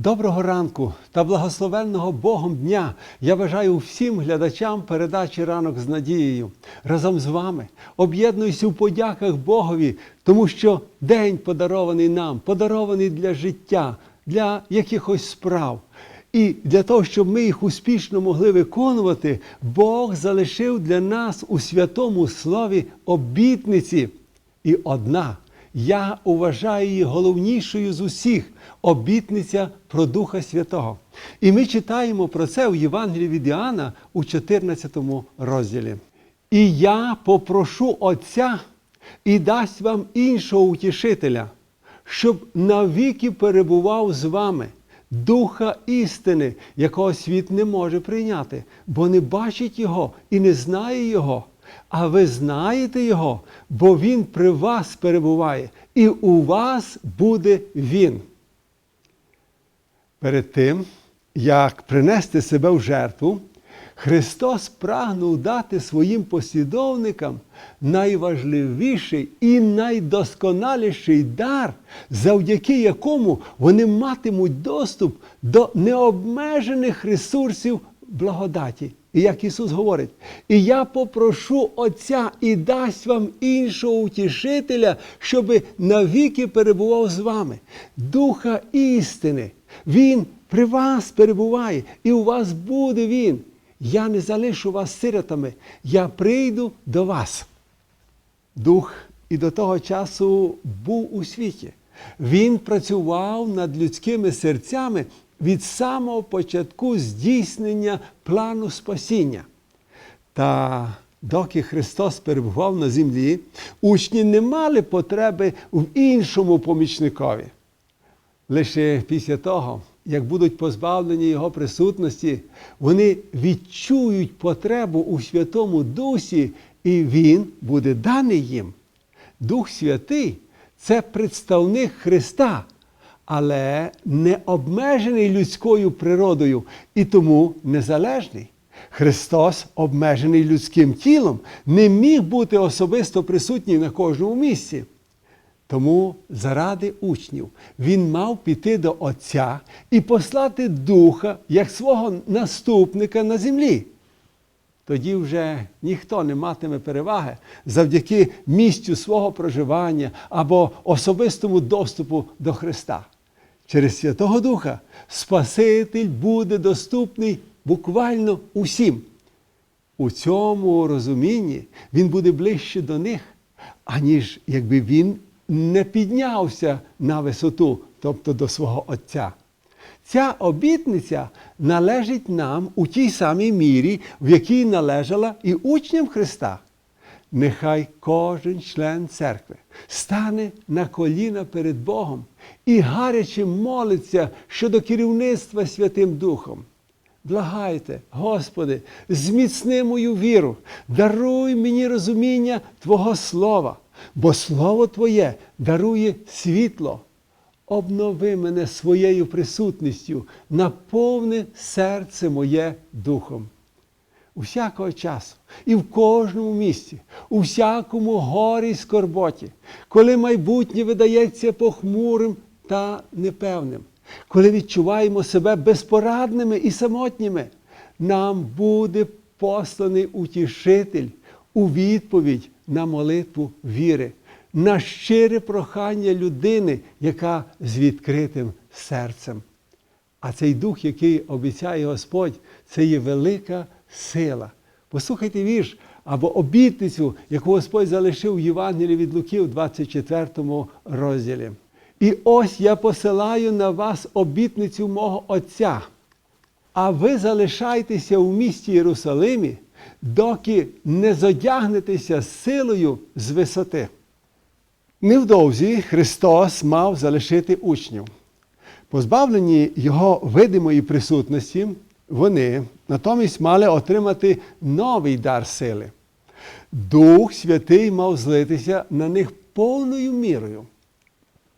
Доброго ранку та благословенного Богом дня я бажаю всім глядачам передачі ранок з надією. Разом з вами об'єднуюся у подяках Богові, тому що день подарований нам, подарований для життя, для якихось справ. І для того, щоб ми їх успішно могли виконувати, Бог залишив для нас у святому слові обітниці. І одна, я вважаю її головнішою з усіх обітниця про Духа Святого. І ми читаємо про це у Євангелії від Іоанна у 14 розділі. І я попрошу Отця і дасть вам іншого утішителя, щоб навіки перебував з вами. Духа істини, якого світ не може прийняти, бо не бачить Його і не знає Його. А ви знаєте Його, бо Він при вас перебуває, і у вас буде Він. Перед тим, як принести себе в жертву, Христос прагнув дати своїм послідовникам найважливіший і найдосконаліший дар, завдяки якому вони матимуть доступ до необмежених ресурсів благодаті. І як Ісус говорить, і я попрошу Отця і дасть вам іншого утішителя, щоби навіки перебував з вами. Духа істини. Він при вас перебуває, і у вас буде Він. Я не залишу вас сиротами, я прийду до вас. Дух і до того часу був у світі. Він працював над людськими серцями від самого початку здійснення плану спасіння. Та доки Христос перебував на землі, учні не мали потреби в іншому помічникові. Лише після того, як будуть позбавлені Його присутності, вони відчують потребу у Святому Дусі, і Він буде даний їм. Дух Святий це представник Христа, але не обмежений людською природою і тому незалежний. Христос, обмежений людським тілом, не міг бути особисто присутній на кожному місці. Тому заради учнів він мав піти до Отця і послати Духа як свого наступника на землі. Тоді вже ніхто не матиме переваги завдяки місцю свого проживання або особистому доступу до Христа. Через Святого Духа Спаситель буде доступний буквально усім. У цьому розумінні він буде ближче до них, аніж якби він не піднявся на висоту, тобто до свого Отця. Ця обітниця належить нам у тій самій мірі, в якій належала і учням Христа. Нехай кожен член церкви стане на коліна перед Богом і гаряче молиться щодо керівництва Святим Духом. Благайте, Господи, зміцни мою віру, даруй мені розуміння Твого Слова, бо Слово Твоє дарує світло. Обнови мене своєю присутністю, наповни серце моє духом. Усякого часу. І в кожному місці, у всякому горі й скорботі, коли майбутнє видається похмурим та непевним, коли відчуваємо себе безпорадними і самотніми, нам буде посланий утішитель у відповідь на молитву віри, на щире прохання людини, яка з відкритим серцем. А цей дух, який обіцяє Господь, це є велика сила. Послухайте вірш або обітницю, яку Господь залишив в Євангелії від Луки в 24 розділі. І ось я посилаю на вас обітницю мого Отця, а ви залишайтеся у місті Єрусалимі, доки не зодягнетеся силою з висоти. Невдовзі Христос мав залишити учнів. Позбавлені Його видимої присутності, вони натомість мали отримати новий дар сили. Дух Святий мав злитися на них повною мірою,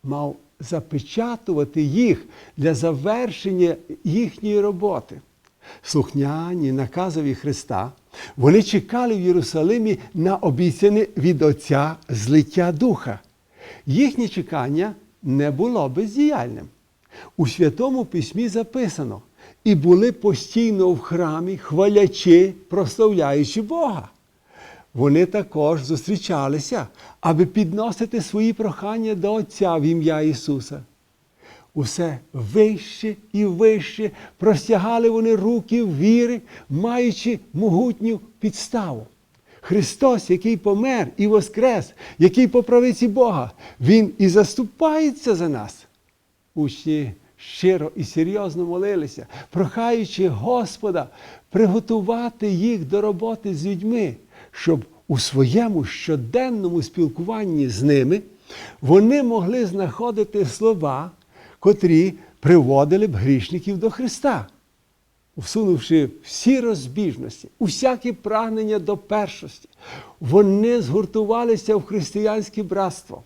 мав запечатувати їх для завершення їхньої роботи. Слухняні наказові Христа, вони чекали в Єрусалимі на обіцяне від Отця злиття Духа. Їхнє чекання не було бездіяльним. У Святому Письмі записано, і були постійно в храмі, хвалячи, прославляючи Бога. Вони також зустрічалися, аби підносити свої прохання до Отця в ім'я Ісуса. Усе вище і вище простягали вони руки віри, маючи могутню підставу. Христос, який помер і воскрес, який по правиці Бога, Він і заступається за нас. Учні щиро і серйозно молилися, прохаючи Господа приготувати їх до роботи з людьми, щоб у своєму щоденному спілкуванні з ними вони могли знаходити слова, котрі приводили б грішників до Христа, усунувши всі розбіжності, усякі прагнення до першості, вони згуртувалися в християнське братство.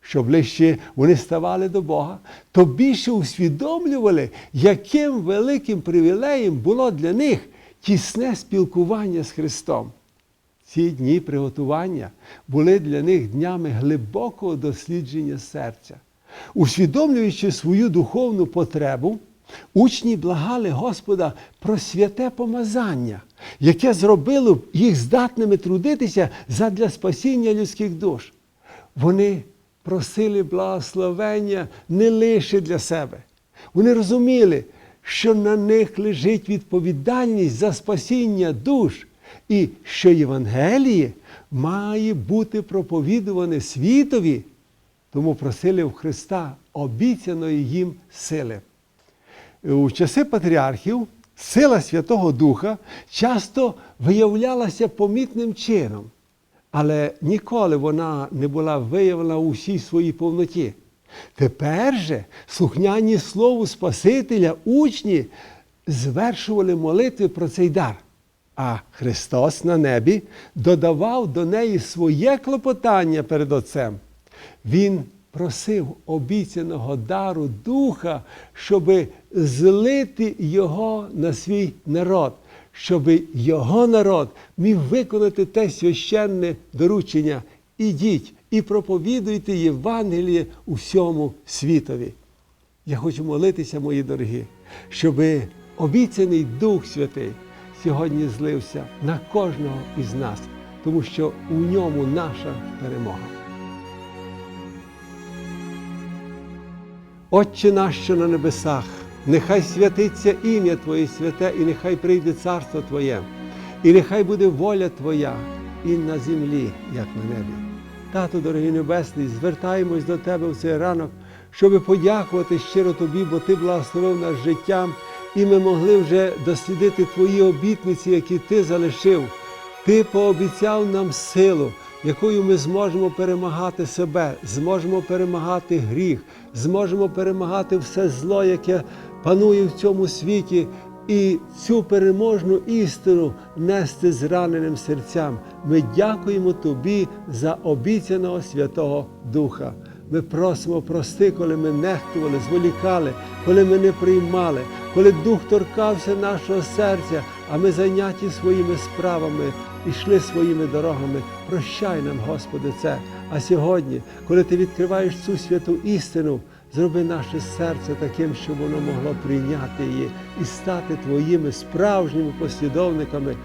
Що ближче вони ставали до Бога, то більше усвідомлювали, яким великим привілеєм було для них тісне спілкування з Христом. Ці дні приготування були для них днями глибокого дослідження серця. Усвідомлюючи свою духовну потребу, учні благали Господа про святе помазання, яке зробило б їх здатними трудитися задля спасіння людських душ. Вони просили благословення не лише для себе. Вони розуміли, що на них лежить відповідальність за спасіння душ, і що Євангеліє має бути проповідуване світові, тому просили в Христа обіцяної їм сили. У часи патріархів сила Святого Духа часто виявлялася помітним чином, але ніколи вона не була виявлена у всій своїй повноті. Тепер же слухняні Слову Спасителя учні звершували молитви про цей дар. А Христос на небі додавав до неї своє клопотання перед Отцем. Він просив обіцяного дару Духа, щоб злити його на свій народ, щоб його народ міг виконати те священне доручення. Ідіть і проповідуйте Євангеліє усьому світові. Я хочу молитися, мої дорогі, щоб обіцяний Дух Святий сьогодні злився на кожного із нас, тому що у ньому наша перемога. Отче наш, що на небесах, нехай святиться ім'я Твоє святе, і нехай прийде царство Твоє, і нехай буде воля Твоя і на землі, як на небі. Тато, дорогий Небесний, звертаємось до Тебе в цей ранок, щоби подякувати щиро Тобі, бо Ти благословив нас життям, і ми могли вже дослідити Твої обітниці, які Ти залишив. Ти пообіцяв нам силу, якою ми зможемо перемагати себе, зможемо перемагати гріх, зможемо перемагати все зло, яке панує в цьому світі, і цю переможну істину нести зраненим серцям. Ми дякуємо Тобі за обіцяного Святого Духа. Ми просимо прости, коли ми нехтували, зволікали, коли ми не приймали, коли Дух торкався нашого серця, а ми зайняті своїми справами йшли своїми дорогами. Прощай нам, Господи, це. А сьогодні, коли Ти відкриваєш цю святу істину, зроби наше серце таким, щоб воно могло прийняти її і стати Твоїми справжніми послідовниками,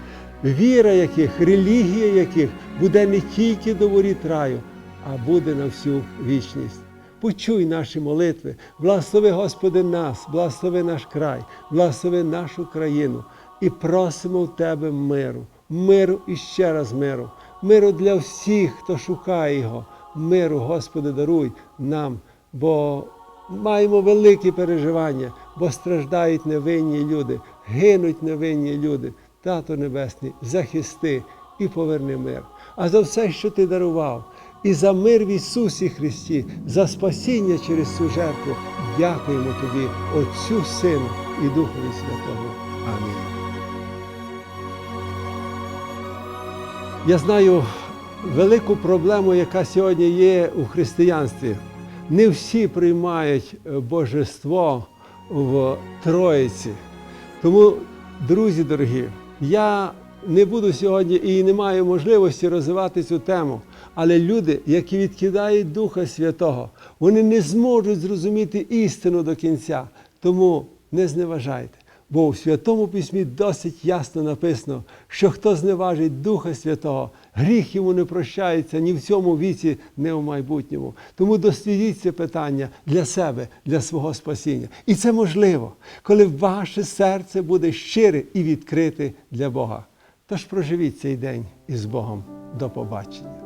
віра яких, релігія яких буде не тільки до воріт раю, а буде на всю вічність. Почуй наші молитви, благослови, Господи, нас, благослови наш край, благослови нашу країну і просимо в Тебе миру, миру і ще раз миру, миру для всіх, хто шукає його. Миру, Господи, даруй нам, бо маємо великі переживання, бо страждають невинні люди, гинуть невинні люди. Тато Небесний, захисти і поверни мир. А за все, що ти дарував, і за мир в Ісусі Христі, за спасіння через цю жертву, дякуємо Тобі, Отцю Сину і Духові Святому. Амінь. Я знаю велику проблему, яка сьогодні є у християнстві. Не всі приймають е, божество в Троїці. Тому, друзі дорогі, я не буду сьогодні і не маю можливості розвивати цю тему. Але люди, які відкидають Духа Святого, вони не зможуть зрозуміти істину до кінця. Тому не зневажайте. Бо в Святому Письмі досить ясно написано, що хто зневажить Духа Святого, гріх йому не прощається ні в цьому віці, ні в майбутньому. Тому дослідіть це питання для себе, для свого спасіння. І це можливо, коли ваше серце буде щире і відкрите для Бога. Тож проживіть цей день із Богом. До побачення.